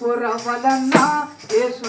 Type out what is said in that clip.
పురవలన్నా రవ్వలన్నా